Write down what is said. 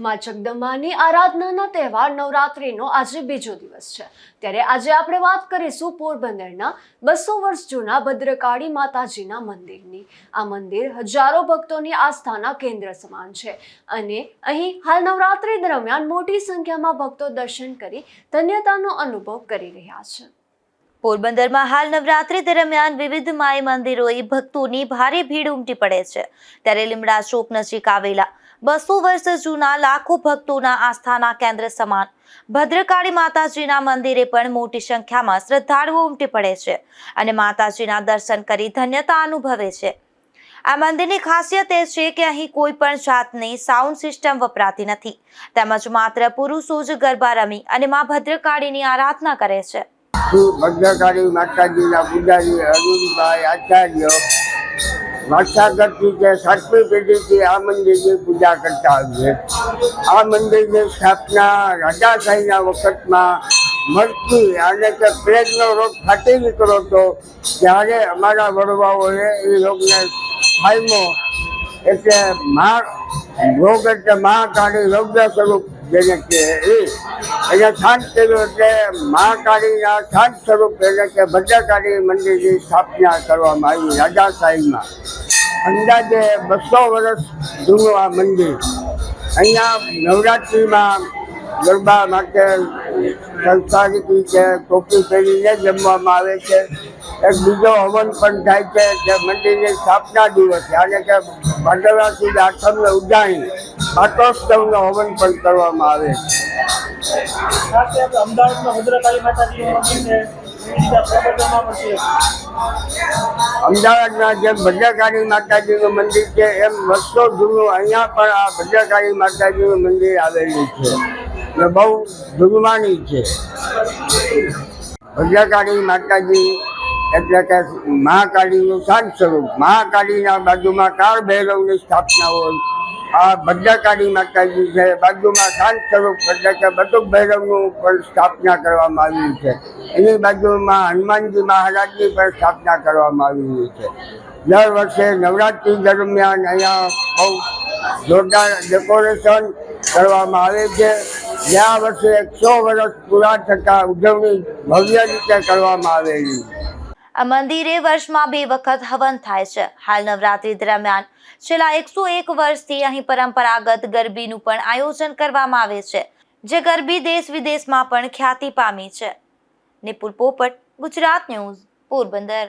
માં જગદંબાની આરાધનાના તહેવાર નવરાત્રિનો આજે બીજો દિવસ છે. ત્યારે આજે આપણે વાત કરીશું પોરબંદરના બસો વર્ષ જૂના ભદ્રકાળી માતાજીના મંદિરની. આ મંદિર હજારો ભક્તોની આસ્થાના કેન્દ્ર સમાન છે અને અહીં હાલ નવરાત્રિ દરમિયાન મોટી સંખ્યામાં ભક્તો દર્શન કરી ધન્યતાનો અનુભવ કરી રહ્યા છે. પોરબંદરમાં હાલ નવરાત્રી દરમિયાન વિવિધ માય મંદિરોએ ભક્તોની ભારે ભીડ ઉમટી પડે છે. ત્યારે લીમડા ચોક નજીક આવેલા બસો વર્ષ જૂના લાખો ભક્તોના આસ્થાના કેન્દ્ર સમાન ભદ્રકાળી માતાજીના મંદિરે પણ મોટી સંખ્યામાં શ્રદ્ધાળુઓ ઉમટી પડે છે અને માતાજીના દર્શન કરી ધન્યતા અનુભવે છે. આ મંદિરની ખાસિયત એ છે કે અહીં કોઈ પણ જાતની સાઉન્ડ સિસ્ટમ વપરાતી નથી. તેમજ માત્ર પુરુષો જ ગરબા રમી અને મા ભદ્રકાળીની આરાધના કરે છે. શ્રી ભદ્રકાળી માતાજીના પૂજારી અરુણભાઈ આચાર્ય વારસાગતથી જે સાતમી પેઢીથી આ મંદિરની પૂજા કરતા આવીએ. આ મંદિરની સ્થાપના રાજાશાહીના વખતમાં મળતી અને તે પ્લેગનો રોગ ફાટી નીકળ્યો હતો ત્યારે અમારા વડવાઓએ એ રોગને ફાયમો એટલે મા રોગ એટલે મહાકાળી યોગ્ય સ્વરૂપ જેને કહે એ. એને શાંત કર્યું એટલે મહાકાળીના શાંત સ્વરૂપ એટલે કે ભદ્રકાળી મંદિરની સ્થાપના કરવામાં આવી રાજાશાહીમાં અંદાજે બસો વર્ષ જૂનું આ મંદિર. અહીંયા નવરાત્રિમાં ગરબા માટે સંસ્થાનિક રીતે ટોપી પહેરીને જમવામાં આવે છે. એક બીજો હવન પણ થાય છે જે મંદિરની સ્થાપના દિવસે. આને કે ભાદરવા સુદ આઠમને ઉજાણી પાટોત્સવનો હવન પણ કરવામાં આવે અમદાવાદના જેમ ભદ્રકાળી માતાજીનું મંદિર છે એમ વર્ષો જૂનું અહીંયા પણ આ ભદ્રકાળી માતાજીનું મંદિર આવેલું છે. ને બહુ જુગમાની છે. ભદ્રકાળી માતાજી એટલે કે મહાકાળીનું સાત સ્વરૂપ. મહાકાળીના બાજુમાં કાળ ભૈરવની સ્થાપના હોય. આ ભદ્રકાળી માતાજી છે, બાજુમાં શાંત સ્વરૂપ, એટલે કે બટુક ભૈરવનું પણ સ્થાપના કરવામાં આવી છે. એની બાજુમાં હનુમાનજી મહારાજની પણ સ્થાપના કરવામાં આવી છે. દર વર્ષે નવરાત્રિ દરમિયાન અહીંયા બહુ જોરદાર ડેકોરેશન કરવામાં આવે છે. ગયા વર્ષે એકસો વર્ષ પૂરા થતાં ઉજવણી ભવ્ય રીતે કરવામાં આવેલી. આ મંદિરે વર્ષમાં બે વખત હવન થાય છે. હાલ નવરાત્રી દરમિયાન છેલ્લા એકસો એક વર્ષથી અહીં પરંપરાગત ગરબીનું પણ આયોજન કરવામાં આવે છે, જે ગરબી દેશ વિદેશમાં પણ ખ્યાતિ પામી છે. નિપુલ પોપટ, ગુજરાત ન્યૂઝ, પોરબંદર.